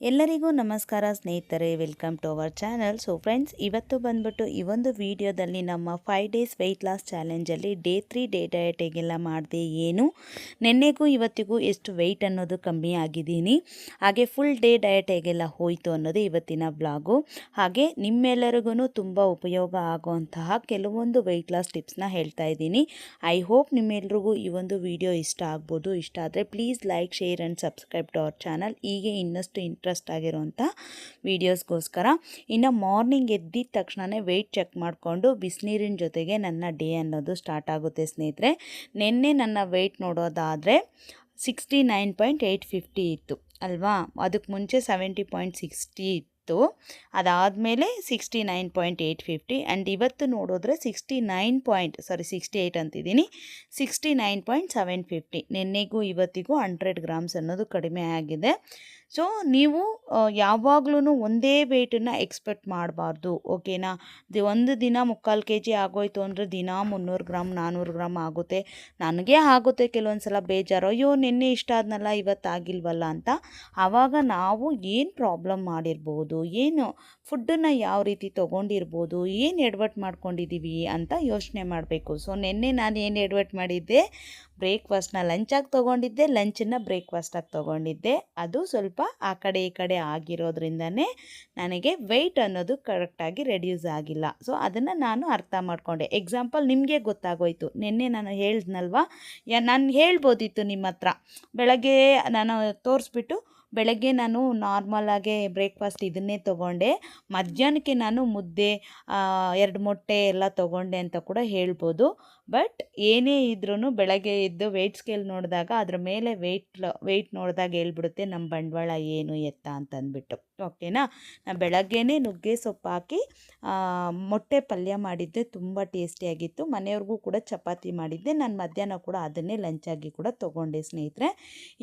ಎಲ್ಲರಿಗೂ ನಮಸ್ಕಾರ ಸ್ನೇಹಿತರೆ welcome to our channel so friends ಇವತ್ತು ಬಂದ್ಬಿಟ್ಟು ಈ ಒಂದು ವಿಡಿಯೋದಲ್ಲಿ ನಮ್ಮ ಫೈವ್ ಡೇಸ್ ವೆಯ್ಟ್ ಲಾಸ್ ಚಾಲೆಂಜಲ್ಲಿ ಡೇ ತ್ರೀ ಡೇ ಡಯಟ್ ಹೇಗೆಲ್ಲ ಮಾಡಿದೆ, ಏನು, ನಿನ್ನೆಗೂ ಇವತ್ತಿಗೂ ಎಷ್ಟು ವೆಯ್ಟ್ ಅನ್ನೋದು ಕಮ್ಮಿ ಆಗಿದ್ದೀನಿ. ಹಾಗೆ ಫುಲ್ ಡೇ ಡಯಟ್ ಹೇಗೆಲ್ಲ ಹೋಯಿತು ಅನ್ನೋದು ಇವತ್ತಿನ ಬ್ಲಾಗು ಹಾಗೆ ನಿಮ್ಮೆಲ್ಲರಿಗೂ ತುಂಬ ಉಪಯೋಗ ಆಗುವಂತಹ ಕೆಲವೊಂದು ವೆಯ್ಟ್ ಲಾಸ್ ಟಿಪ್ಸ್ನ ಹೇಳ್ತಾ ಇದ್ದೀನಿ. ಐ ಹೋಪ್ ನಿಮ್ಮೆಲ್ರಿಗೂ ಈ ಒಂದು ವಿಡಿಯೋ ಇಷ್ಟ ಆಗ್ಬೋದು. ಇಷ್ಟ ಆದರೆ please like share and subscribe to our channel ಹೀಗೆ ಇನ್ನಷ್ಟು ಇಂಟ್ರೆಸ್ಟ್ ಆಗಿರೋಂಥ ವೀಡಿಯೋಸ್ಗೋಸ್ಕರ. ಇನ್ನು ಮಾರ್ನಿಂಗ್ ಎದ್ದಿದ ತಕ್ಷಣವೇ ವೆಯ್ಟ್ ಚೆಕ್ ಮಾಡಿಕೊಂಡು ಬಿಸಿನೀರಿನ ಜೊತೆಗೆ ನನ್ನ ಡೇ ಅನ್ನೋದು ಸ್ಟಾರ್ಟ್ ಆಗುತ್ತೆ ಸ್ನೇಹಿತರೆ. ನಿನ್ನೆ ನನ್ನ ವೆಯ್ಟ್ ನೋಡೋದಾದರೆ sixty nine point eight fifty ಇತ್ತು, ಅಲ್ವಾ? ಅದಕ್ಕೆ ಮುಂಚೆ ಸೆವೆಂಟಿ ಪಾಯಿಂಟ್ ಸಿಕ್ಸ್ಟಿ ಇತ್ತು. ಅದಾದಮೇಲೆ sixty nine point eight fifty and ಇವತ್ತು ನೋಡಿದ್ರೆ sixty nine point sorry sixty eight ಅಂತಿದ್ದೀನಿ. Sixty nine point seven fifty ನಿನ್ನೆಗೂ ಇವತ್ತಿಗೂ ಹಂಡ್ರೆಡ್ ಗ್ರಾಮ್ಸ್ ಅನ್ನೋದು ಕಡಿಮೆ ಆಗಿದೆ. ಸೊ ನೀವು ಯಾವಾಗ್ಲೂ ಒಂದೇ ವೇಟನ್ನು ಎಕ್ಸ್ಪೆಕ್ಟ್ ಮಾಡಬಾರ್ದು ಓಕೆನಾ ದಿ, ಒಂದು ದಿನ ಮುಕ್ಕಾಲು ಕೆ ಜಿ ಆಗೋಯ್ತು ಅಂದರೆ ದಿನ ಮುನ್ನೂರು ಗ್ರಾಮ್ ನಾನ್ನೂರು ಗ್ರಾಮ್ ಆಗುತ್ತೆ. ನನಗೆ ಆಗುತ್ತೆ ಕೆಲವೊಂದು ಸಲ ಬೇಜಾರು. ಅಯ್ಯೋ, ನಿನ್ನೆ ಇಷ್ಟ ಆದನಲ್ಲ ಇವತ್ತು ಆಗಿಲ್ವಲ್ಲ ಅಂತ. ಆವಾಗ ನಾವು ಏನು ಪ್ರಾಬ್ಲಮ್ ಮಾಡಿರ್ಬೋದು? ಏನು, ಫುಡ್ಡನ್ನು ಯಾವ ರೀತಿ ತೊಗೊಂಡಿರ್ಬೋದು, ಏನು ಎಡ್ವರ್ಟ್ ಮಾಡ್ಕೊಂಡಿದ್ದೀವಿ ಅಂತ ಯೋಚನೆ ಮಾಡಬೇಕು. ಸೊ, ನಿನ್ನೆ ನಾನು ಏನು ಎಡ್ವರ್ಟ್ ಮಾಡಿದ್ದೆ, ಬ್ರೇಕ್ಫಾಸ್ಟ್ನ ಲಂಚಾಗಿ ತೊಗೊಂಡಿದ್ದೆ, ಲಂಚನ್ನು ಬ್ರೇಕ್ಫಾಸ್ಟಾಗಿ ತೊಗೊಂಡಿದ್ದೆ. ಅದು ಸ್ವಲ್ಪ ಆ ಕಡೆ ಈ ಕಡೆ ಆಗಿರೋದ್ರಿಂದನೇ ನನಗೆ ವೆಯ್ಟ್ ಅನ್ನೋದು ಕರೆಕ್ಟಾಗಿ ರೆಡ್ಯೂಸ್ ಆಗಿಲ್ಲ. ಸೊ, ಅದನ್ನು ನಾನು ಅರ್ಥ ಮಾಡಿಕೊಂಡೆ. ಎಕ್ಸಾಂಪಲ್ ನಿಮಗೆ ಗೊತ್ತಾಗೋಯ್ತು. ನಿನ್ನೆ ನಾನು ಹೇಳ್ದ್ನಲ್ವಾ? ನಾನು ಹೇಳ್ಬೋದಿತ್ತು ನಿಮ್ಮ ಹತ್ರ ಬೆಳಗ್ಗೆ ನಾನು ತೋರಿಸ್ಬಿಟ್ಟು ಬೆಳಗ್ಗೆ ನಾನು ನಾರ್ಮಲಾಗೆ ಬ್ರೇಕ್ಫಾಸ್ಟ್ ಇದನ್ನೇ ತೊಗೊಂಡೆ. ಮಧ್ಯಾಹ್ನಕ್ಕೆ ನಾನು ಮುದ್ದೆ ಎರಡು ಮೊಟ್ಟೆ ಎಲ್ಲ ತೊಗೊಂಡೆ ಅಂತ ಕೂಡ ಹೇಳ್ಬೋದು. ಬಟ್ ಏನೇ ಇದ್ರೂ ಬೆಳಗ್ಗೆ ಎದ್ದು ವೆಯ್ಟ್ ಸ್ಕೇಲ್ ನೋಡಿದಾಗ ಅದ್ರ ಮೇಲೆ ವೆಯ್ಟ್ ವೆಯ್ಟ್ ನೋಡಿದಾಗ ಹೇಳ್ಬಿಡುತ್ತೆ ನಮ್ಮ ಬಂಡವಾಳ ಏನು ಎತ್ತ ಅಂತಂದ್ಬಿಟ್ಟು. ಓಕೆನಾ ನಾನು ಬೆಳಗ್ಗೆನೇ ನುಗ್ಗೆ ಸೊಪ್ಪು ಹಾಕಿ ಮೊಟ್ಟೆ ಪಲ್ಯ ಮಾಡಿದ್ದೆ, ತುಂಬ ಟೇಸ್ಟಿಯಾಗಿತ್ತು ಮನೆಯವ್ರಿಗೂ ಕೂಡ ಚಪಾತಿ ಮಾಡಿದ್ದೆ. ನಾನು ಮಧ್ಯಾಹ್ನ ಕೂಡ ಅದನ್ನೇ ಲಂಚಾಗಿ ಕೂಡ ತೊಗೊಂಡೆ ಸ್ನೇಹಿತರೆ.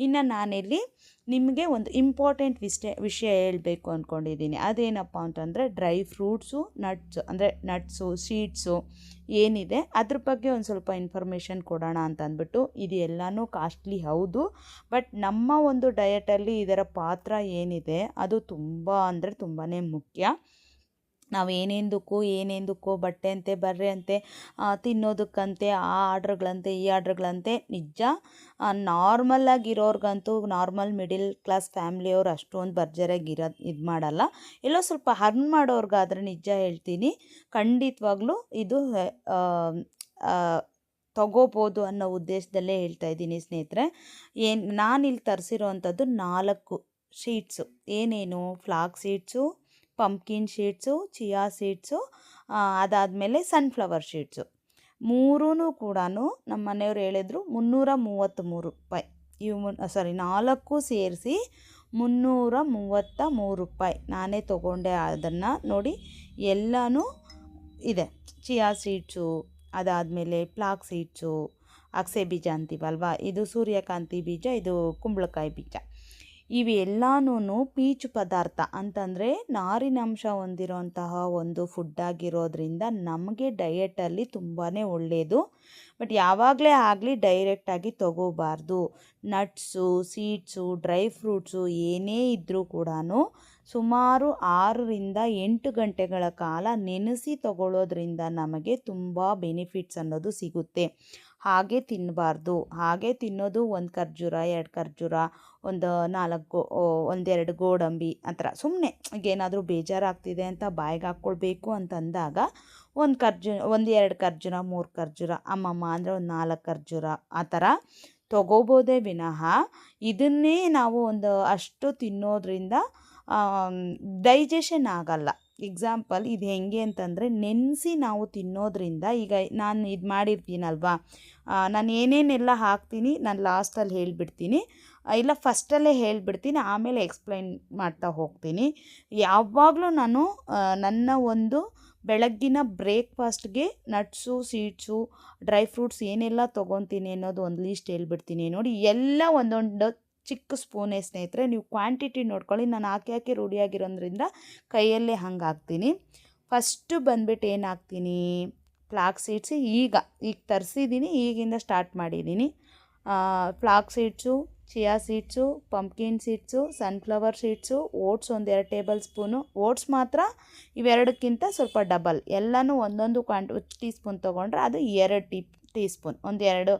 ಇನ್ನು ನಾನಿಲ್ಲಿ ನಿಮಗೆ ಒಂದು ಇಂಪಾರ್ಟೆಂಟ್ ವಿಷಯ ವಿಷಯ ಹೇಳಬೇಕು ಅಂದ್ಕೊಂಡಿದ್ದೀನಿ ಅದೇನಪ್ಪ ಅಂತಂದರೆ ಡ್ರೈ ಫ್ರೂಟ್ಸು ನಟ್ಸು ಅಂದರೆ ನಟ್ಸು ಸೀಡ್ಸು ಏನಿದೆ ಅದ್ರ ಬಗ್ಗೆ ಒಂದು ಸ್ವಲ್ಪ ಇನ್ಫಾರ್ಮೇಷನ್ ಕೊಡೋಣ ಅಂತ ಅಂದ್ಬಿಟ್ಟು ಇದು ಎಲ್ಲನೂ ಕಾಸ್ಟ್ಲಿ ಹೌದು. ಬಟ್ ನಮ್ಮ ಒಂದು ಡಯಟಲ್ಲಿ ಇದರ ಪಾತ್ರ ಏನಿದೆ ಅದು ತುಂಬ ಅಂದರೆ ತುಂಬಾ ಮುಖ್ಯ. ನಾವು ಏನೇಂದಕ್ಕೂ ಏನೇಂದಕ್ಕೂ ಬಟ್ಟೆ ಅಂತೆ ಬರ್ರೆ ಅಂತೆ ತಿನ್ನೋದಕ್ಕಂತೆ, ಆ ಆರ್ಡ್ರ್ಗಳಂತೆ, ಈ ಆರ್ಡ್ರ್ಗಳಂತೆ, ನಿಜ ನಾರ್ಮಲಾಗಿರೋರ್ಗಂತೂ ನಾರ್ಮಲ್ ಮಿಡಿಲ್ ಕ್ಲಾಸ್ ಫ್ಯಾಮ್ಲಿಯವ್ರು ಅಷ್ಟೊಂದು ಭರ್ಜರಿಯಾಗಿ ಇರೋ ಇದು ಮಾಡಲ್ಲ. ಎಲ್ಲೋ ಸ್ವಲ್ಪ ಹರ್ನ್ ಮಾಡೋರ್ಗಾದ್ರೆ ನಿಜ ಹೇಳ್ತೀನಿ, ಖಂಡಿತವಾಗ್ಲೂ ಇದು ತಗೋಬೋದು ಅನ್ನೋ ಉದ್ದೇಶದಲ್ಲೇ ಹೇಳ್ತಾ ಇದ್ದೀನಿ ಸ್ನೇಹಿತರೆ. ಏನು ನಾನಿಲ್ಲಿ ತರಿಸಿರೋ ಅಂಥದ್ದು ನಾಲ್ಕು ಶೀಟ್ಸು. ಏನೇನು? Flax seeds pumpkin seeds chia seeds ಅದಾದಮೇಲೆ ಸನ್ಫ್ಲವರ್ ಶೀಟ್ಸು ಮೂರೂ ಕೂಡ ನಮ್ಮ ಮನೆಯವ್ರು ಹೇಳಿದ್ರು ಮುನ್ನೂರ ಮೂವತ್ತ್ಮೂರು ರೂಪಾಯಿ. ಇವು ಸಾರಿ ನಾಲ್ಕು ಸೇರಿಸಿ ಮುನ್ನೂರ ಮೂವತ್ತ ಮೂರು ರೂಪಾಯಿ. ನಾನೇ ತೊಗೊಂಡೆ ಅದನ್ನು ನೋಡಿ ಎಲ್ಲನೂ ಇದೆ. ಚಿಯಾ ಸೀಡ್ಸು ಅದಾದಮೇಲೆ ಪ್ಲಾಕ್ ಸೀಡ್ಸು ಅಕ್ಸೆ ಬೀಜ ಅಂತೀವಲ್ವಾ? ಇದು ಸೂರ್ಯಕಾಂತಿ ಬೀಜ, ಇದು ಕುಂಬಳಕಾಯಿ ಬೀಜ. ಇವೆಲ್ಲನೂ ಪೀಚು ಪದಾರ್ಥ ಅಂತಂದರೆ ನಾರಿನಂಶ ಹೊಂದಿರುವಂತಹ ಒಂದು ಫುಡ್ ಆಗಿರೋದ್ರಿಂದ ನಮಗೆ ಡಯೆಟಲ್ಲಿ ತುಂಬಾ ಒಳ್ಳೆಯದು ಬಟ್ ಯಾವಾಗಲೇ ಆಗಲಿ ಡೈರೆಕ್ಟಾಗಿ ತಗೋಬಾರ್ದು. ನಟ್ಸು ಸೀಡ್ಸು ಡ್ರೈ ಫ್ರೂಟ್ಸು ಏನೇ ಇದ್ದರೂ ಕೂಡ ಸುಮಾರು ಆರರಿಂದ ಎಂಟು ಗಂಟೆಗಳ ಕಾಲ ನೆನೆಸಿ ತಗೊಳ್ಳೋದ್ರಿಂದ ನಮಗೆ ತುಂಬ ಬೆನಿಫಿಟ್ಸ್ ಅನ್ನೋದು ಸಿಗುತ್ತೆ. ಹಾಗೆ ತಿನ್ನಬಾರ್ದು. ಹಾಗೆ ತಿನ್ನೋದು ಒಂದು ಖರ್ಜೂರ, ಎರಡು ಖರ್ಜೂರ, ಒಂದು ನಾಲ್ಕು ಒಂದೆರಡು ಗೋಡಂಬಿ ಆ ಥರ. ಸುಮ್ಮನೆ ಏನಾದರೂ ಬೇಜಾರಾಗ್ತಿದೆ ಅಂತ ಬಾಯಿಗೆ ಹಾಕ್ಕೊಳ್ಬೇಕು ಅಂತಂದಾಗ ಒಂದು ಖರ್ಜು, ಒಂದು ಎರಡು ಖರ್ಜೂರ, ಮೂರು ಖರ್ಜೂರ, ಅಮ್ಮಮ್ಮ ಅಂದರೆ ಒಂದು ನಾಲ್ಕು ಖರ್ಜೂರ ಆ ಥರ ತಗೋಬೋದೇ ವಿನಃ ಇದನ್ನೇ ನಾವು ಒಂದು ಅಷ್ಟು ತಿನ್ನೋದ್ರಿಂದ ಡೈಜೆಷನ್ ಆಗಲ್ಲ. ಎಕ್ಸಾಂಪಲ್ ಇದು ಹೆಂಗೆ ಅಂತಂದರೆ ನೆನೆಸಿ ನಾವು ತಿನ್ನೋದ್ರಿಂದ ಈಗ ನಾನು ಇದು ಮಾಡಿರ್ತೀನಲ್ವಾ? ನಾನು ಏನೇನೆಲ್ಲ ಹಾಕ್ತೀನಿ, ನಾನು ಲಾಸ್ಟಲ್ಲಿ ಹೇಳಿಬಿಡ್ತೀನಿ. ಇಲ್ಲ ಫಸ್ಟಲ್ಲೇ ಹೇಳಿಬಿಡ್ತೀನಿ, ಆಮೇಲೆ ಎಕ್ಸ್ಪ್ಲೈನ್ ಮಾಡ್ತಾ ಹೋಗ್ತೀನಿ. ಯಾವಾಗಲೂ ನಾನು ನನ್ನ ಒಂದು ಬೆಳಗ್ಗಿನ ಬ್ರೇಕ್ಫಾಸ್ಟ್ಗೆ ನಟ್ಸು ಸೀಡ್ಸು ಡ್ರೈ ಫ್ರೂಟ್ಸ್ ಏನೆಲ್ಲ ತೊಗೊತೀನಿ ಅನ್ನೋದು ಒಂದು ಲೀಸ್ಟ್ ಹೇಳ್ಬಿಡ್ತೀನಿ ನೋಡಿ. ಎಲ್ಲ ಒಂದೊಂದು ಚಿಕ್ಕ ಸ್ಪೂನೇ ಸ್ನೇಹಿತರೆ, ನೀವು ಕ್ವಾಂಟಿಟಿ ನೋಡ್ಕೊಳ್ಳಿ. ನಾನು ಹಾಕಿ ಹಾಕಿ ರೂಢಿಯಾಗಿರೋದ್ರಿಂದ ಕೈಯಲ್ಲೇ ಹಂಗೆ ಹಾಕ್ತೀನಿ. ಫಸ್ಟು ಬಂದ್ಬಿಟ್ಟು ಏನು ಹಾಕ್ತೀನಿ? ಫ್ಲಾಕ್ ಸೀಡ್ಸ್ ಈಗ ಈಗ ತರಿಸಿದ್ದೀನಿ ಈಗಿಂದ ಸ್ಟಾರ್ಟ್ ಮಾಡಿದ್ದೀನಿ flax seeds chia seeds pumpkin seeds sunflower seeds oats ಒಂದು ಎರಡು ಟೇಬಲ್ ಸ್ಪೂನು ಓಟ್ಸ್ ಮಾತ್ರ ಇವೆರಡಕ್ಕಿಂತ ಸ್ವಲ್ಪ ಡಬಲ್ ಎಲ್ಲನೂ ಒಂದೊಂದು ಕ್ವಾಂಟ್ ಟೀ ಸ್ಪೂನ್ ತೊಗೊಂಡ್ರೆ ಅದು ಎರಡು ಟೀ ಟೀ ಸ್ಪೂನ್ ಒಂದೆರಡು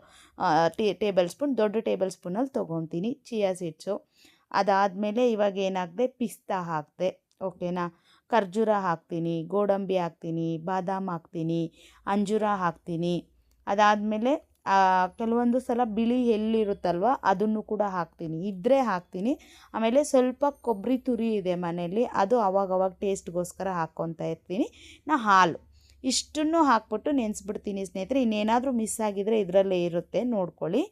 ಟೀ, ಟೇಬಲ್ ಸ್ಪೂನ್, ದೊಡ್ಡ ಟೇಬಲ್ ಸ್ಪೂನಲ್ಲಿ ತೊಗೊತೀನಿ, ಚಿಯಾ ಸೀಡ್ಸು. ಅದಾದಮೇಲೆ ಇವಾಗ ಏನಾಗದೆ, ಪಿಸ್ತಾ ಹಾಕಿದೆ, ಓಕೆನಾ? ಖರ್ಜೂರ ಹಾಕ್ತೀನಿ, ಗೋಡಂಬಿ ಹಾಕ್ತೀನಿ, ಬಾದಾಮ್ ಹಾಕ್ತೀನಿ, ಅಂಜೂರ ಹಾಕ್ತೀನಿ. ಅದಾದಮೇಲೆ ಕೆಲವೊಂದು ಸಲ ಬಿಳಿ ಎಲ್ಲಿರುತ್ತಲ್ವ ಅದನ್ನು ಕೂಡ ಹಾಕ್ತೀನಿ. ಇದ್ದರೆ ಹಾಕ್ತೀನಿ. ಆಮೇಲೆ ಸ್ವಲ್ಪ ಕೊಬ್ಬರಿ ತುರಿ ಇದೆ ಮನೆಯಲ್ಲಿ, ಅದು ಅವಾಗವಾಗ ಟೇಸ್ಟ್ಗೋಸ್ಕರ ಹಾಕ್ಕೊತಾ ಇರ್ತೀನಿ. ನಾ ಹಾಲು. ಇಷ್ಟನ್ನು ಹಾಕ್ಬಿಟ್ಟು ನೆನೆಸ್ಬಿಡ್ತೀನಿ ಸ್ನೇಹಿತರೆ. ಇನ್ನೇನಾದರೂ ಮಿಸ್ ಆಗಿದರೆ ಇದರಲ್ಲೇ ಇರುತ್ತೆ. ನೋಡ್ಕೊಳ್ಳಿ.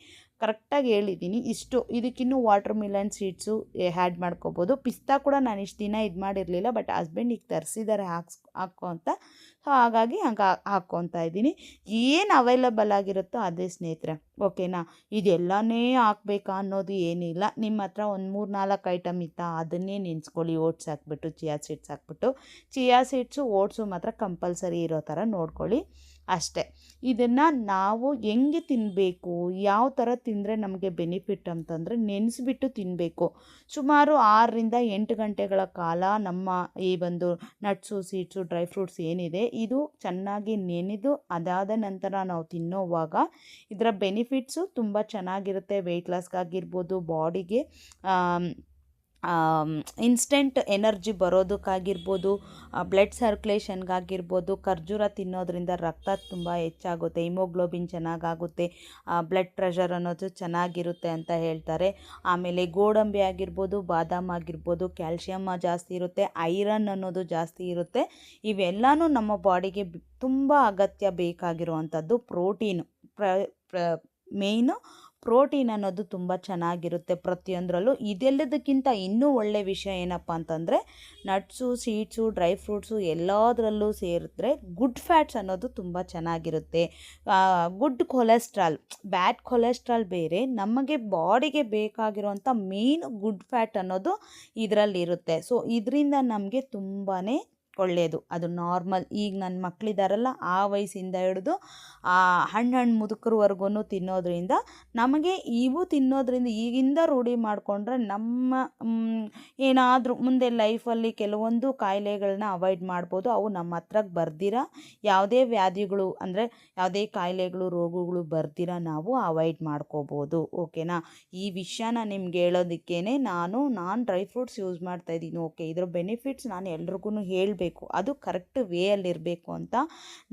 ಕರೆಕ್ಟಾಗಿ ಹೇಳಿದ್ದೀನಿ. ಇಷ್ಟು. ಇದಕ್ಕಿನ್ನೂ ವಾಟರ್ ಮಿಲನ್ ಸೀಡ್ಸು ಹ್ಯಾಡ್ ಮಾಡ್ಕೋಬೋದು. ಪಿಸ್ತಾ ಕೂಡ ನಾನು ಇಷ್ಟು ದಿನ ಇದು ಮಾಡಿರಲಿಲ್ಲ ಬಟ್ ಹಸ್ಬೆಂಡ್ ಈಗ ತರಿಸಿದ್ದಾರೆ ಹಾಕ್ಸ್, ಹಾಕೋ ಅಂತ. ಸೊ, ಹಾಗಾಗಿ ಹಂಗೆ ಹಾಕ್ಕೊತಾ ಇದ್ದೀನಿ. ಏನು ಅವೈಲಬಲ್ ಆಗಿರುತ್ತೋ ಅದೇ ಸ್ನೇಹಿತರೆ, ಓಕೆನಾ? ಇದೆಲ್ಲನೇ ಹಾಕ್ಬೇಕಾ ಅನ್ನೋದು ಏನಿಲ್ಲ. ನಿಮ್ಮ ಹತ್ರ ಒಂದು ಮೂರು ನಾಲ್ಕು ಐಟಮ್ ಇತ್ತಾ, ಅದನ್ನೇ ನೆನೆಸ್ಕೊಳ್ಳಿ. ಓಟ್ಸ್ ಹಾಕ್ಬಿಟ್ಟು, ಚಿಯಾ ಸೀಡ್ಸ್ ಹಾಕ್ಬಿಟ್ಟು. ಚಿಯಾ ಸೀಡ್ಸು, ಓಟ್ಸು ಮಾತ್ರ ಕಂಪಲ್ಸರಿ ಇರೋ ಥರ ನೋಡ್ಕೊಳ್ಳಿ. ಅಷ್ಟೇ. ಇದನ್ನು ನಾವು ಹೆಂಗೆ ತಿನ್ನಬೇಕು ಯಾವ ಥರ ತಿಂದರೆ ನಮಗೆ ಬೆನಿಫಿಟ್ ಅಂತಂದರೆ ನೆನೆಸ್ಬಿಟ್ಟು ತಿನ್ನಬೇಕು ಸುಮಾರು ಆರರಿಂದ ಎಂಟು ಗಂಟೆಗಳ ಕಾಲ ನಮ್ಮ ಈ ಒಂದು ನಟ್ಸು ಸೀಡ್ಸು ಡ್ರೈ ಫ್ರೂಟ್ಸ್ ಏನಿದೆ, ಇದು ಚೆನ್ನಾಗಿ ನೆನೆದು ಅದಾದ ನಂತರ ನಾವು ತಿನ್ನೋವಾಗ ಇದರ ಬೆನಿಫಿಟ್ಸು ತುಂಬ ಚೆನ್ನಾಗಿರುತ್ತೆ. ವೆಯ್ಟ್ ಲಾಸ್ಗಾಗಿರ್ಬೋದು ಬಾಡಿಗೆ ಇನ್ಸ್ಟೆಂಟ್ ಎನರ್ಜಿ ಬರೋದಕ್ಕಾಗಿರ್ಬೋದು ಬ್ಲಡ್ ಸರ್ಕ್ಯುಲೇಷನ್ಗಾಗಿರ್ಬೋದು ಖರ್ಜೂರ ತಿನ್ನೋದ್ರಿಂದ ರಕ್ತ ತುಂಬ ಹೆಚ್ಚಾಗುತ್ತೆ ಹಿಮೋಗ್ಲೋಬಿನ್ ಚೆನ್ನಾಗಾಗುತ್ತೆ ಬ್ಲಡ್ ಪ್ರೆಷರ್ ಅನ್ನೋದು ಚೆನ್ನಾಗಿರುತ್ತೆ ಅಂತ ಹೇಳ್ತಾರೆ. ಆಮೇಲೆ ಗೋಡಂಬಿ ಆಗಿರ್ಬೋದು, ಬಾದಾಮ್ ಆಗಿರ್ಬೋದು ಕ್ಯಾಲ್ಶಿಯಮ್ ಜಾಸ್ತಿ ಇರುತ್ತೆ ಐರನ್ ಅನ್ನೋದು ಜಾಸ್ತಿ ಇರುತ್ತೆ. ಇವೆಲ್ಲನೂ ನಮ್ಮ ಬಾಡಿಗೆ ತುಂಬ ಅಗತ್ಯ ಬೇಕಾಗಿರುವಂಥದ್ದು ಪ್ರೋಟೀನು ಪ್ರ ಮೇಯ್ನು ಪ್ರೋಟೀನ್ ಅನ್ನೋದು ತುಂಬ ಚೆನ್ನಾಗಿರುತ್ತೆ ಪ್ರತಿಯೊಂದರಲ್ಲೂ. ಇದೆಲ್ಲದಕ್ಕಿಂತ ಇನ್ನೂ ಒಳ್ಳೆಯ ವಿಷಯ ಏನಪ್ಪ ಅಂತಂದರೆ ನಟ್ಸು ಸೀಡ್ಸು ಡ್ರೈ ಫ್ರೂಟ್ಸು ಎಲ್ಲದರಲ್ಲೂ ಸೇರಿದ್ರೆ ಗುಡ್ ಫ್ಯಾಟ್ಸ್ ಅನ್ನೋದು ತುಂಬ ಚೆನ್ನಾಗಿರುತ್ತೆ. ಗುಡ್ ಕೊಲೆಸ್ಟ್ರಾಲ್ ಬ್ಯಾಡ್ ಕೊಲೆಸ್ಟ್ರಾಲ್ ಬೇರೆ ನಮಗೆ ಬಾಡಿಗೆ ಬೇಕಾಗಿರುವಂಥ ಮೇನ್ ಗುಡ್ ಫ್ಯಾಟ್ ಅನ್ನೋದು ಇದರಲ್ಲಿರುತ್ತೆ. ಸೊ ಇದರಿಂದ ನಮಗೆ ತುಂಬಾ ಒಳ್ಳೆಯದು ಅದು ನಾರ್ಮಲ್ ಈಗ ನನ್ನ ಮಕ್ಕಳಿದಾರಲ್ಲ ಆ ವಯಸ್ಸಿಂದ ಹಿಡಿದು, ಆ ಹಣ್ಣು ಹಣ್ಣು ಮುದುಕರವರೆಗೂ ತಿನ್ನೋದ್ರಿಂದ ನಮಗೆ ಇವು ತಿನ್ನೋದ್ರಿಂದ ಈಗಿಂದ ರೂಢಿ ಮಾಡಿಕೊಂಡ್ರೆ ನಮ್ಮ ಏನಾದರೂ ಮುಂದೆ ಲೈಫಲ್ಲಿ ಕೆಲವೊಂದು ಕಾಯಿಲೆಗಳನ್ನ ಅವಾಯ್ಡ್ ಮಾಡ್ಬೋದು. ಅವು ನಮ್ಮ ಹತ್ರಕ್ಕೆ ಬರ್ದಿರ. ಯಾವುದೇ ವ್ಯಾಧಿಗಳು ಅಂದರೆ ಯಾವುದೇ ಕಾಯಿಲೆಗಳು, ರೋಗಗಳು ಬರ್ದಿರ ನಾವು ಅವಾಯ್ಡ್ ಮಾಡ್ಕೋಬೋದು. ಓಕೆನಾ? ಈ ವಿಷಯನ ನಿಮ್ಗೆ ಹೇಳೋದಕ್ಕೇ ನಾನು ನಾನು ಡ್ರೈ ಫ್ರೂಟ್ಸ್ ಯೂಸ್ ಮಾಡ್ತಾಯಿದ್ದೀನಿ ಓಕೆ, ಇದರ ಬೆನಿಫಿಟ್ಸ್ ನಾನು ಎಲ್ರಿಗೂ ಹೇಳಬೇಕು. ಅದು ಕರೆಕ್ಟ್ ವೇಯಲ್ಲಿರಬೇಕು ಅಂತ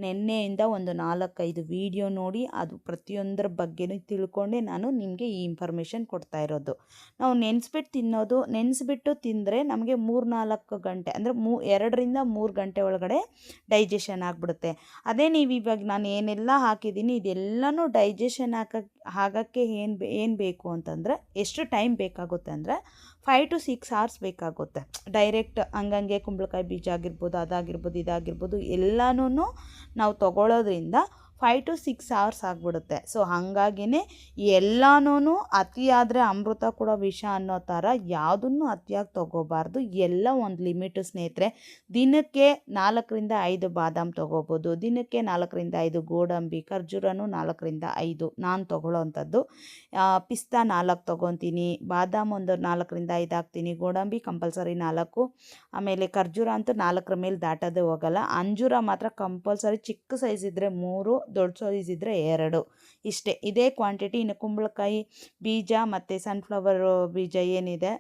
ನಿನ್ನೆಯಿಂದ ಒಂದು ನಾಲ್ಕೈದು ವಿಡಿಯೋ ನೋಡಿ ಅದು ಪ್ರತಿಯೊಂದರ ಬಗ್ಗೆನೂ ತಿಳ್ಕೊಂಡೆ ನಾನು ನಿಮಗೆ ಈ ಇನ್ಫಾರ್ಮೇಷನ್ ಕೊಡ್ತಾ ಇರೋದು. ನಾವು ನೆನೆಸ್ಬಿಟ್ಟು ತಿನ್ನೋದು, ನೆನೆಸ್ಬಿಟ್ಟು ತಿಂದರೆ ನಮಗೆ ಮೂರು ನಾಲ್ಕು ಗಂಟೆ, ಅಂದರೆ ಮೂ, ಎರಡರಿಂದ ಮೂರು ಗಂಟೆ ಒಳಗಡೆ ಡೈಜೆಷನ್ ಆಗಿಬಿಡುತ್ತೆ. ಅದೇ ನೀವು ಇವಾಗ ನಾನು ಏನೆಲ್ಲ ಹಾಕಿದ್ದೀನಿ ಇದೆಲ್ಲನೂ ಡೈಜೆಷನ್ ಹಾಕಕ್ಕೆ ಆಗೋಕ್ಕೆ ಏನು ಏನು ಬೇಕು ಅಂತಂದರೆ, ಎಷ್ಟು ಟೈಮ್ ಬೇಕಾಗುತ್ತೆ ಅಂದರೆ ಫೈವ್ ಟು ಸಿಕ್ಸ್ ಅವರ್ಸ್ ಬೇಕಾಗುತ್ತೆ. ಡೈರೆಕ್ಟ್ ಹಂಗಂಗೆ ಕುಂಬಳಕಾಯಿ ಬೀಜ ಆಗಿರ್ಬೋದು, ಅದಾಗಿರ್ಬೋದು, ಇದಾಗಿರ್ಬೋದು ಎಲ್ಲನೂ ನಾವು ತಗೊಳ್ಳೋದ್ರಿಂದ ಫೈವ್ ಟು ಸಿಕ್ಸ್ ಅವರ್ಸ್ ಆಗಿಬಿಡುತ್ತೆ. ಸೊ ಹಾಗಾಗಿನೇ ಎಲ್ಲನೂ ಅತಿಯಾದರೆ ಅಮೃತ ಕೂಡ ವಿಷ ಅನ್ನೋ ಥರ ಯಾವುದನ್ನು ಅತಿಯಾಗಿ ತೊಗೋಬಾರ್ದು. ಎಲ್ಲ ಒಂದು ಲಿಮಿಟು ಸ್ನೇಹಿತರೆ, ದಿನಕ್ಕೆ ನಾಲ್ಕರಿಂದ ಐದು ಬಾದಾಮ್ ತೊಗೋಬೋದು. ದಿನಕ್ಕೆ ನಾಲ್ಕರಿಂದ ಐದು ಗೋಡಂಬಿ, ಖರ್ಜೂರನೂ ನಾಲ್ಕರಿಂದ ಐದು ನಾನು ತೊಗೊಳ್ಳೋವಂಥದ್ದು ಪಿಸ್ತಾ ನಾಲ್ಕು ತೊಗೊತೀನಿ, ಬಾದಾಮ್ ಒಂದು ನಾಲ್ಕರಿಂದ ಐದು ಹಾಕ್ತೀನಿ, ಗೋಡಂಬಿ ಕಂಪಲ್ಸರಿ ನಾಲ್ಕು, ಆಮೇಲೆ ಖರ್ಜೂರ ಅಂತೂ ನಾಲ್ಕರ ಮೇಲೆ ದಾಟೋದೇ ಹೋಗಲ್ಲ. ಅಂಜೂರ ಮಾತ್ರ ಕಂಪಲ್ಸರಿ ಚಿಕ್ಕ ಸೈಜ್ ಇದ್ದರೆ ಮೂರು ದೊಡ್ಡ ಸೈಜ್ ಇದ್ದರೆ ಎರಡು. ಇಷ್ಟೇ. ಇದೇ ಕ್ವಾಂಟಿಟಿ ಇನ್ನು ಕುಂಬಳಕಾಯಿ ಬೀಜ ಮತ್ತು ಸನ್ಫ್ಲವರ್ ಬೀಜ ಏನಿದೆ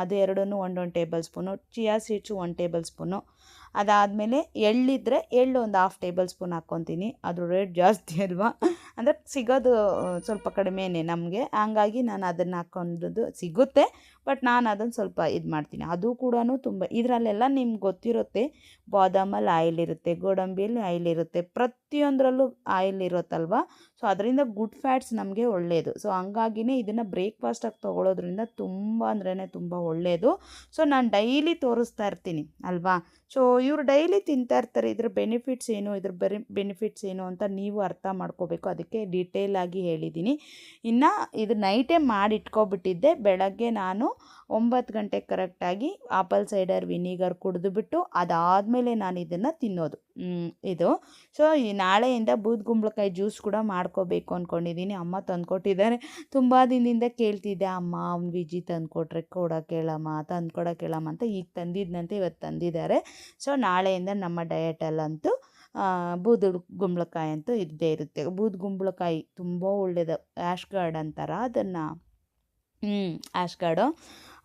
ಅದು ಎರಡೂ ಒಂದೊಂದು tablespoon. Chia seeds one tablespoon. ಅದಾದಮೇಲೆ ಎಳ್ಳಿದ್ರೆ ಎಳ್ಳು ಒಂದು ಹಾಫ್ ಟೇಬಲ್ ಸ್ಪೂನ್ ಹಾಕ್ಕೊತೀನಿ. ಅದ್ರ ರೇಟ್ ಜಾಸ್ತಿ ಅಲ್ವಾ? ಅಂದರೆ ಸಿಗೋದು ಸ್ವಲ್ಪ ಕಡಿಮೆನೇ ನಮಗೆ. ಹಂಗಾಗಿ ನಾನು ಅದನ್ನು ಹಾಕ್ಕೊಂಡದ್ದು ಸಿಗುತ್ತೆ. ಬಟ್ ನಾನು ಅದನ್ನು ಸ್ವಲ್ಪ ಇದು ಮಾಡ್ತೀನಿ. ಅದು ಕೂಡ ತುಂಬ, ಇದರಲ್ಲೆಲ್ಲ ನಿಮ್ಗೆ ಗೊತ್ತಿರುತ್ತೆ. ಬಾದಾಮಲ್ಲಿ ಆಯಿಲ್ ಇರುತ್ತೆ, ಗೋಡಂಬಿಯಲ್ಲಿ ಆಯಿಲ್ ಇರುತ್ತೆ. ಪ್ರತಿಯೊಂದರಲ್ಲೂ ಆಯಿಲ್ ಇರುತ್ತಲ್ವ? ಸೊ ಅದರಿಂದ ಗುಡ್ ಫ್ಯಾಟ್ಸ್ ನಮಗೆ ಒಳ್ಳೆಯದು ಸೊ ಹಂಗಾಗಿನೇ ಇದನ್ನು ಬ್ರೇಕ್ಫಾಸ್ಟಾಗಿ ತೊಗೊಳೋದ್ರಿಂದ ತುಂಬ ಅಂದ್ರೇ ತುಂಬ ಒಳ್ಳೆಯದು ಸೊ ನಾನು ಡೈಲಿ ತೋರಿಸ್ತಾ ಇರ್ತೀನಿ, ಅಲ್ವಾ? ಸೊ ಇವರು ಡೈಲಿ ತಿಂತಾ ಇರ್ತಾರೆ. ಇದ್ರ ಬೆನಿಫಿಟ್ಸ್ ಏನು? ಇದ್ರ ಬೆನಿಫಿಟ್ಸ್ ಏನು ಅಂತ ನೀವು ಅರ್ಥ ಮಾಡ್ಕೋಬೇಕು. ಅದಕ್ಕೆ ಡೀಟೇಲಾಗಿ ಹೇಳಿದ್ದೀನಿ. ಇನ್ನು ಇದು ನೈಟೇ ಮಾಡಿ ಇಟ್ಕೊಬಿಟ್ಟಿದ್ದೆ ಬೆಳಗ್ಗೆ ನಾನು ಒಂಬತ್ತು ಗಂಟೆಗೆ ಕರೆಕ್ಟಾಗಿ ಆಪಲ್ ಸೈಡರ್ ವಿನಿಗರ್ ಕುಡಿದುಬಿಟ್ಟು ಅದಾದಮೇಲೆ ನಾನು ಇದನ್ನು ತಿನ್ನೋದು. ಇದು. ಸೊ ನಾಳೆಯಿಂದ ಬೂದ್ಗುಂಬಳಕಾಯಿ ಜ್ಯೂಸ್ ಕೂಡ ಮಾಡ್ಕೋಬೇಕು ಅಂದ್ಕೊಂಡಿದ್ದೀನಿ ಅಮ್ಮ ತಂದುಕೊಟ್ಟಿದ್ದಾರೆ. ತುಂಬ ದಿನದಿಂದ ಕೇಳ್ತಿದ್ದೆ, ಅಮ್ಮ, ಅವ್ನು ವಿಜಿ ತಂದ್ಕೊಟ್ರೆ ಕೊಡೋಕೆ ಹೇಳಮ್ಮ ತಂದ್ಕೊಡೋಕೆ ಹೇಳಮ್ಮ ಅಂತ ಈಗ ತಂದಿದ್ದಂತೆ ಇವತ್ತು ತಂದಿದ್ದಾರೆ. ಸೊ ನಾಳೆಯಿಂದ ನಮ್ಮ ಡಯಟಲ್ಲಂತೂ ಬೂದು ಗುಂಬಳಕಾಯಿ ಅಂತೂ ಇದ್ದೇ ಇರುತ್ತೆ. ಬೂದು ಗುಂಬಳಕಾಯಿ ತುಂಬ ಒಳ್ಳೆಯದು ಆ್ಯಶ್ ಗಾರ್ಡ್ ಅಂತಾರ ಅದನ್ನು. ಹ್ಞೂ ಆ್ಯಶ್ ಗಾರ್ಡು.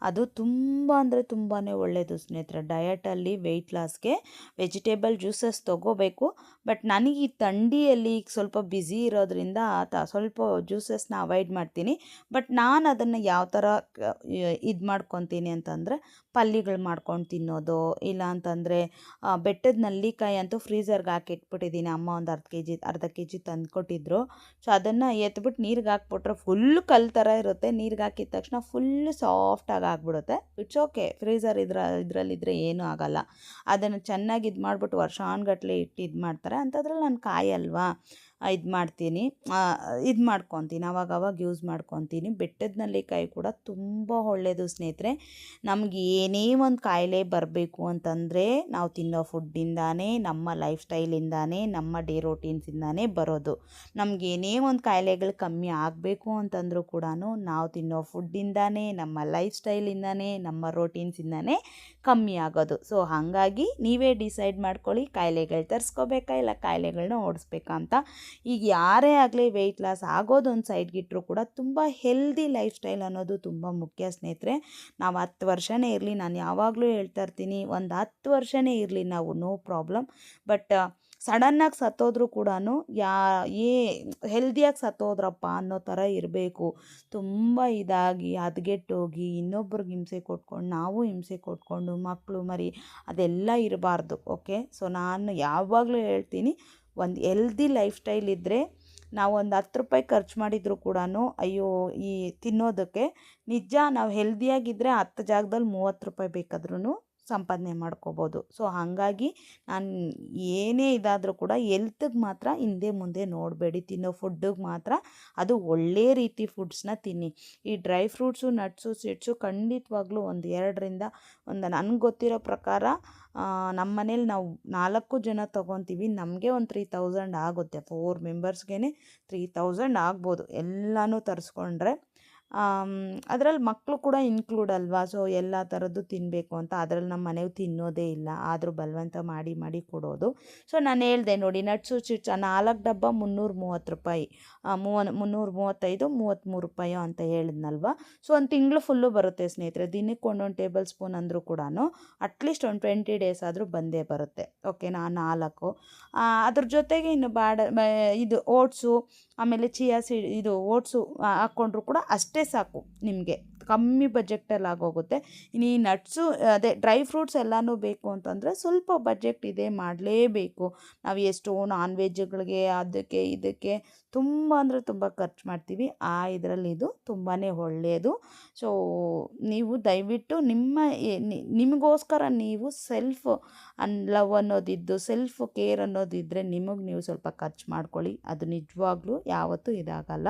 ಅದು ತುಂಬ ಅಂದರೆ ತುಂಬಾ ಒಳ್ಳೆಯದು ಸ್ನೇಹಿತರೆ. ಡಯಟಲ್ಲಿ ವೆಯ್ಟ್ ಲಾಸ್ಗೆ ವೆಜಿಟೇಬಲ್ ಜ್ಯೂಸಸ್ ತೊಗೋಬೇಕು. ಬಟ್ ನನಗೆ ಈ ಥಂಡಿಯಲ್ಲಿ ಈಗ ಸ್ವಲ್ಪ ಬ್ಯುಸಿ ಇರೋದ್ರಿಂದ ತ ಸ್ವಲ್ಪ ಜ್ಯೂಸಸ್ನ ಅವಾಯ್ಡ್ ಮಾಡ್ತೀನಿ. ಬಟ್ ನಾನು ಅದನ್ನು ಯಾವ ಥರ ಇದು ಮಾಡ್ಕೊತೀನಿ ಅಂತಂದರೆ ಪಲ್ಯಗಳು ಮಾಡ್ಕೊಂಡು ತಿನ್ನೋದು. ಇಲ್ಲ ಅಂತಂದರೆ ಬೆಟ್ಟದ ನಲ್ಲಿಕಾಯಿ ಅಂತೂ ಫ್ರೀಸರ್ಗೆ ಹಾಕಿ ಇಟ್ಬಿಟ್ಟಿದ್ದೀನಿ ಅಮ್ಮ ಒಂದು ಅರ್ಧ ಕೆ ಜಿ ಅರ್ಧ ಕೆ ಜಿ ತಂದು ಕೊಟ್ಟಿದ್ರು ಸೊ ಅದನ್ನು ಎತ್ಬಿಟ್ಟು ನೀರಿಗೆ ಹಾಕ್ಬಿಟ್ರೆ ಫುಲ್ ಕಲ್ ಥರ ಇರುತ್ತೆ. ನೀರಿಗೆ ಹಾಕಿದ ತಕ್ಷಣ ಫುಲ್ ಸಾಫ್ಟಾಗಿ ಆಗಿಬಿಡುತ್ತೆ. ಇಟ್ಸ್ ಓಕೆ ಫ್ರೀಝರ್ ಇದ್ರ ಇದರಲ್ಲಿದ್ದರೆ ಏನೂ ಆಗಲ್ಲ. ಅದನ್ನು ಚೆನ್ನಾಗಿ ಇದು ಮಾಡಿಬಿಟ್ಟು ವರ್ಷಾನ್ಗಟ್ಲೆ ಇಟ್ಟು ಇದು ಮಾಡ್ತಾರೆ ಅಂಥದ್ರಲ್ಲಿ ನಾನು ಕಾಯಿ ಅಲ್ವಾ ಇದು ಮಾಡ್ತೀನಿ. ಇದು ಮಾಡ್ಕೊತೀನಿ. ಅವಾಗವಾಗ ಅವಾಗ ಯೂಸ್ ಮಾಡ್ಕೊತೀನಿ. ಬೆಟ್ಟದ ನಲ್ಲಿಕಾಯಿ ಕೂಡ ತುಂಬ ಒಳ್ಳೆಯದು ಸ್ನೇಹಿತರೆ. ನಮ್ಗೆ ಏನೇ ಒಂದು ಕಾಯಿಲೆ ಬರಬೇಕು ಅಂತಂದರೆ ನಾವು ತಿನ್ನೋ ಫುಡ್ಡಿಂದಾನೇ ನಮ್ಮ ಲೈಫ್ ಸ್ಟೈಲಿಂದಾನೇ ನಮ್ಮ ಡೇ ರೋಟೀನ್ಸಿಂದಾನೇ ಬರೋದು. ನಮ್ಗೆ ಏನೇ ಒಂದು ಕಾಯಿಲೆಗಳು ಕಮ್ಮಿ ಆಗಬೇಕು ಅಂತಂದರೂ ಕೂಡ ನಾವು ತಿನ್ನೋ ಫುಡ್ಡಿಂದಾನೇ ನಮ್ಮ ಲೈಫ್ ಸ್ಟೈಲಿಂದಾನೇ ನಮ್ಮ ರೋಟೀನ್ಸಿಂದಾನೇ ಕಮ್ಮಿ ಆಗೋದು. ಸೊ ಹಾಗಾಗಿ ನೀವೇ ಡಿಸೈಡ್ ಮಾಡ್ಕೊಳ್ಳಿ, ಕಾಯಿಲೆಗಳು ತರಿಸ್ಕೋಬೇಕಾ ಇಲ್ಲ ಕಾಯಿಲೆಗಳನ್ನ ಓಡಿಸ್ಬೇಕಾ ಅಂತ. ಈಗ ಯಾರೇ ಆಗಲಿ ವೆಯ್ಟ್ ಲಾಸ್ ಆಗೋದು ಒಂದು ಸೈಡ್ಗಿಟ್ಟರು ಕೂಡ ತುಂಬ ಹೆಲ್ದಿ ಲೈಫ್ ಸ್ಟೈಲ್ ಅನ್ನೋದು ತುಂಬ ಮುಖ್ಯ ಸ್ನೇಹಿತರೆ. ನಾವು ಹತ್ತು ವರ್ಷನೇ ಇರಲಿ, ನಾನು ಯಾವಾಗಲೂ ಹೇಳ್ತಾ ಇರ್ತೀನಿ, ಒಂದು ಹತ್ತು ವರ್ಷನೇ ಇರಲಿ, ನಾವು ನೋ ಪ್ರಾಬ್ಲಮ್ ಬಟ್ ಸಡನ್ನಾಗಿ ಸತ್ತೋದ್ರೂ ಕೂಡ ಯಾ, ಏ, ಹೆಲ್ದಿಯಾಗಿ ಸತ್ತೋದ್ರಪ್ಪ ಅನ್ನೋ ಥರ ಇರಬೇಕು. ತುಂಬ ಇದಾಗಿ ಹದಗೆಟ್ಟೋಗಿ ಇನ್ನೊಬ್ರಿಗೆ ಹಿಂಸೆ ಕೊಟ್ಕೊಂಡು, ನಾವು ಹಿಂಸೆ ಕೊಟ್ಕೊಂಡು ಮಕ್ಕಳು ಮರಿ ಅದೆಲ್ಲ ಇರಬಾರ್ದು, ಓಕೆ? ಸೊ, ನಾನು ಯಾವಾಗಲೂ ಹೇಳ್ತೀನಿ, ಒಂದು ಎಲ್ದಿ ಲೈಫ್ ಸ್ಟೈಲ್ ಇದ್ದರೆ ನಾವು ಒಂದು ಹತ್ತು ರೂಪಾಯಿ ಖರ್ಚು ಮಾಡಿದರೂ ಕೂಡ ಅಯ್ಯೋ, ಈ ತಿನ್ನೋದಕ್ಕೆ ನಿಜ ನಾವು ಹೆಲ್ದಿಯಾಗಿದ್ದರೆ ಹತ್ತು ಜಾಗದಲ್ಲಿ ಮೂವತ್ತು ರೂಪಾಯಿ ಬೇಕಾದ್ರೂ ಸಂಪಾದನೆ ಮಾಡ್ಕೋಬೋದು. ಸೊ ಹಾಗಾಗಿ ನಾನು ಏನೇ ಇದಾದರೂ ಕೂಡ ಎಲ್ತಿಗೆ ಮಾತ್ರ ಹಿಂದೆ ಮುಂದೆ ನೋಡಬೇಡಿ. ತಿನ್ನೋ ಫುಡ್ಡಿಗೆ ಮಾತ್ರ ಅದು ಒಳ್ಳೆಯ ರೀತಿ ಫುಡ್ಸ್ನ ತಿನ್ನಿ. ಈ ಡ್ರೈ ಫ್ರೂಟ್ಸು ನಟ್ಸು ಸಿಡ್ಸು ಖಂಡಿತವಾಗ್ಲೂ ಒಂದು ಎರಡರಿಂದ ಒಂದು ನನಗೆ ಗೊತ್ತಿರೋ ಪ್ರಕಾರ ನಮ್ಮ ಮನೇಲಿ ನಾವು ನಾಲ್ಕು ಜನ ತೊಗೊತೀವಿ. ನಮಗೆ ಒಂದು ತ್ರೀ ತೌಸಂಡ್ ಆಗುತ್ತೆ. ಫೋರ್ ಮೆಂಬರ್ಸ್ಗೇ ತ್ರೀ ತೌಸಂಡ್ ಆಗ್ಬೋದು. ಎಲ್ಲನೂ ತರಿಸ್ಕೊಂಡ್ರೆ ಅದ್ರಲ್ಲಿ ಮಕ್ಕಳು ಕೂಡ ಇನ್ಕ್ಲೂಡ್ ಅಲ್ವಾ? ಸೊ ಎಲ್ಲ ಥರದ್ದು ತಿನ್ನಬೇಕು ಅಂತ. ಅದ್ರಲ್ಲಿ ನಮ್ಮ ಮನೆಗೆ ತಿನ್ನೋದೇ ಇಲ್ಲ. ಆದರೂ ಬಲವಂತ ಮಾಡಿ ಮಾಡಿ ಕೊಡೋದು. ಸೊ ನಾನು ಹೇಳಿದೆ ನೋಡಿ ನಟ್ಸು ಚಿಟ್ಸ್ ನಾಲ್ಕು ಡಬ್ಬ ಮುನ್ನೂರ ಮೂವತ್ತು ರೂಪಾಯಿ. ಮೂವ ಮುನ್ನೂರ ಮೂವತ್ತೈದು, ಮೂವತ್ತ್ಮೂರು ರೂಪಾಯೋ ಅಂತ ಹೇಳಿದ್ನಲ್ವ? ಸೊ ಒಂದು ತಿಂಗಳು ಫುಲ್ಲು ಬರುತ್ತೆ ಸ್ನೇಹಿತರೆ. ದಿನಕ್ಕೆ ಒಂದೊಂದು ಟೇಬಲ್ ಸ್ಪೂನ್ ಅಂದರೂ ಕೂಡ ಅಟ್ಲೀಸ್ಟ್ ಒಂದು ಟ್ವೆಂಟಿ ಡೇಸ್ ಆದರೂ ಬಂದೇ ಬರುತ್ತೆ. ಓಕೆನಾ ನಾಲ್ಕು. ಅದ್ರ ಜೊತೆಗೆ ಇನ್ನು ಬಾಡ ಇದು ಓಟ್ಸು ಆಮೇಲೆ ಚಿಯಾ ಸೀಡ್ ಇದು ಓಟ್ಸು ಹಾಕ್ಕೊಂಡ್ರು ಕೂಡ ಅಷ್ಟೇ ಸಾಕು ನಿಮಗೆ. ಕಮ್ಮಿ ಬಜೆಟಲ್ಲಿ ಆಗೋಗುತ್ತೆ. ಇನ್ನು ಈ ನಟ್ಸು ಅದೇ ಡ್ರೈ ಫ್ರೂಟ್ಸ್ ಎಲ್ಲನೂ ಬೇಕು ಅಂತಂದರೆ ಸ್ವಲ್ಪ ಬಜೆಟ್ ಇದೆ ಮಾಡಲೇಬೇಕು. ನಾವು ಎಷ್ಟೋ ನಾನ್ ವೆಜ್ಗಳಿಗೆ ಅದಕ್ಕೆ ಇದಕ್ಕೆ ತುಂಬ ಅಂದರೆ ತುಂಬ ಖರ್ಚು ಮಾಡ್ತೀವಿ. ಆ ಇದರಲ್ಲಿ ಇದು ತುಂಬಾ ಒಳ್ಳೆಯದು ಸೊ ನೀವು ದಯವಿಟ್ಟು ನಿಮ್ಮ ನಿಮಗೋಸ್ಕರ ನೀವು ಸೆಲ್ಫ್ ಲವ್ ಅನ್ನೋದಿದ್ದು ಸೆಲ್ಫ್ ಕೇರ್ ಅನ್ನೋದಿದ್ದರೆ ನಿಮಗೆ ನೀವು ಸ್ವಲ್ಪ ಖರ್ಚು ಮಾಡ್ಕೊಳ್ಳಿ. ಅದು ನಿಜವಾಗ್ಲೂ ಯಾವತ್ತೂ ಇದಾಗಲ್ಲ.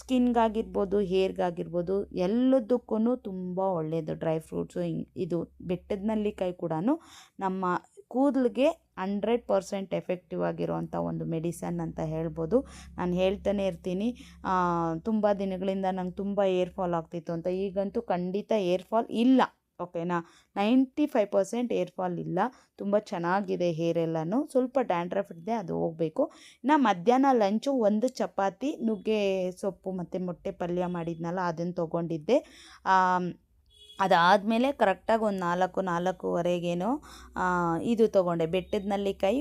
ಸ್ಕಿನ್ಗಾಗಿರ್ಬೋದು ಹೇರ್ಗಾಗಿರ್ಬೋದು ಎಲ್ಲದಕ್ಕೂ ತುಂಬ ಒಳ್ಳೆಯದು ಡ್ರೈ ಫ್ರೂಟ್ಸು ಇದು ಬೆಟ್ಟದ ನಲ್ಲಿಕಾಯಿ ಕೂಡ ನಮ್ಮ ಕೂದಲಿಗೆ ಹಂಡ್ರೆಡ್ ಪರ್ಸೆಂಟ್ ಎಫೆಕ್ಟಿವ್ ಆಗಿರುವಂಥ ಒಂದು ಮೆಡಿಸನ್ ಅಂತ ಹೇಳ್ಬೋದು. ನಾನು ಹೇಳ್ತಾನೆ ಇರ್ತೀನಿ. ತುಂಬ ದಿನಗಳಿಂದ ನಂಗೆ ತುಂಬ ಏರ್ ಫಾಲ್ ಆಗ್ತಿತ್ತು ಅಂತ. ಈಗಂತೂ ಖಂಡಿತ ಏರ್ ಫಾಲ್ ಇಲ್ಲ. ಓಕೆನಾ? Ninety five percent hair fall ಇಲ್ಲ. ತುಂಬ ಚೆನ್ನಾಗಿದೆ ಹೇರ್ ಎಲ್ಲನೂ ಸ್ವಲ್ಪ ಡ್ಯಾಂಡ್ರಫ್ ಇದೆ, ಅದು ಹೋಗಬೇಕು. ಇನ್ನು ಮಧ್ಯಾಹ್ನ ಲಂಚು ಒಂದು ಚಪಾತಿ, ನುಗ್ಗೆ ಸೊಪ್ಪು ಮತ್ತು ಮೊಟ್ಟೆ ಪಲ್ಯ ಮಾಡಿದ್ನಲ್ಲ, ಅದನ್ನು ತೊಗೊಂಡಿದ್ದೆ. ಅದಾದಮೇಲೆ ಕರೆಕ್ಟಾಗಿ ಒಂದು ನಾಲ್ಕು, ನಾಲ್ಕೂವರೆಗೇನೋ ಇದು ತೊಗೊಂಡೆ. ಬೆಟ್ಟದ ನೆಲ್ಲಿಕಾಯಿ,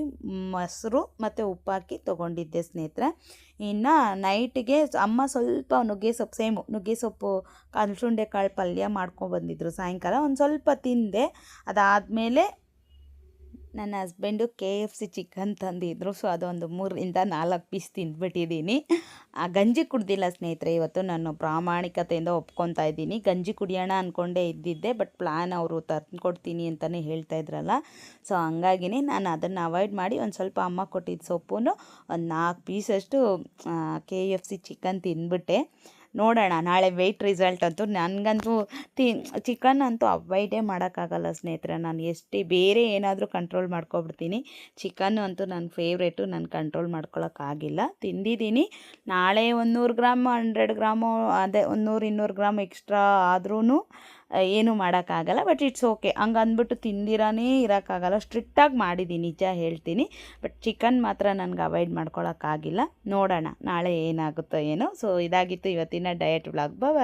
ಮೊಸರು ಮತ್ತು ಉಪ್ಪಾಕಿ ತೊಗೊಂಡಿದ್ದೆ ಸ್ನೇಹಿತರೆ. ಇನ್ನು ನೈಟಿಗೆ ಅಮ್ಮ ಸ್ವಲ್ಪ ನುಗ್ಗೆ ಸೊಪ್ಪು, ಸೇಮು, ನುಗ್ಗೆ ಸೊಪ್ಪು ಕಾಳು ಪಲ್ಯ ಮಾಡ್ಕೊಂಡು ಬಂದಿದ್ರು ಸಾಯಂಕಾಲ. ಒಂದು ಸ್ವಲ್ಪ ತಿಂದೆ. ಅದಾದಮೇಲೆ ನನ್ನ husband K F C chicken ತಂದಿದ್ರು. ಸೊ ಅದೊಂದು ಮೂರರಿಂದ ನಾಲ್ಕು ಪೀಸ್ ತಿಂದ್ಬಿಟ್ಟಿದ್ದೀನಿ. ಆ ಗಂಜಿ ಕುಡ್ದಿಲ್ಲ ಸ್ನೇಹಿತರೆ, ಇವತ್ತು ನಾನು ಪ್ರಾಮಾಣಿಕತೆಯಿಂದ ಒಪ್ಕೊತಾ ಇದ್ದೀನಿ. ಗಂಜಿ ಕುಡಿಯೋಣ ಅಂದ್ಕೊಂಡೇ ಇದ್ದಿದ್ದೆ ಬಟ್ ಪ್ಲ್ಯಾನ್ ಅವರು ತಂದ್ಕೊಡ್ತೀನಿ ಅಂತಲೇ ಹೇಳ್ತಾ ಇದ್ರಲ್ಲ. ಸೊ ಹಂಗಾಗಿನೇ ನಾನು ಅದನ್ನು ಅವಾಯ್ಡ್ ಮಾಡಿ ಒಂದು ಸ್ವಲ್ಪ ಅಮ್ಮ ಕೊಟ್ಟಿದ್ದ ಸೊಪ್ಪು ಒಂದು ನಾಲ್ಕು ಪೀಸಷ್ಟು ಕೆ ಎಫ್ ಸಿ ಚಿಕನ್ ತಿಂದ್ಬಿಟ್ಟೆ. ನೋಡೋಣ. ನಾಳೆ ವೆಯ್ಟ್ ರಿಸಲ್ಟ್ ಅಂತೂ ನನಗಂತೂ ತಿ, ಚಿಕನ್ ಅಂತೂ ಅವಾಯ್ಡೇ ಮಾಡೋಕ್ಕಾಗಲ್ಲ ಸ್ನೇಹಿತರೆ. ನಾನು ಎಷ್ಟೇ ಬೇರೆ ಏನಾದರೂ ಕಂಟ್ರೋಲ್ ಮಾಡ್ಕೊಬಿಡ್ತೀನಿ. ಚಿಕನ್ ಅಂತೂ ನನ್ನ ಫೇವ್ರೇಟು ನಾನು ಕಂಟ್ರೋಲ್ ಮಾಡ್ಕೊಳಕ್ಕಾಗಿಲ್ಲ ತಿಂದಿದ್ದೀನಿ. ನಾಳೆ ಒಂದು ನೂರು ಗ್ರಾಮ್ ಹಂಡ್ರೆಡ್ ಗ್ರಾಮು, ಅದೇ ಒಂದು ನೂರು ಇನ್ನೂರು ಗ್ರಾಮ್ ಎಕ್ಸ್ಟ್ರಾ ಆದ್ರೂ ಏನು ಮಾಡೋಕ್ಕಾಗಲ್ಲ ಬಟ್ ಇಟ್ಸ್ ಓಕೆ ಹಂಗೆ ಅಂದ್ಬಿಟ್ಟು ತಿಂದಿರಾನೇ ಇರೋಕ್ಕಾಗಲ್ಲ. ಸ್ಟ್ರಿಕ್ಟಾಗಿ ಮಾಡಿದ್ದೀನಿ ನಿಜ ಹೇಳ್ತೀನಿ. ಬಟ್ ಚಿಕನ್ ಮಾತ್ರ ನನಗೆ ಅವಾಯ್ಡ್ ಮಾಡ್ಕೊಳಕ್ಕಾಗಿಲ್ಲ. ನೋಡೋಣ, ನಾಳೆ ಏನಾಗುತ್ತೋ ಏನೋ. ಸೊ ಇದಾಗಿತ್ತು ಇವತ್ತಿನ ಡಯಟ್ ಬ್ಲಾಗ್ ಬಾಯ್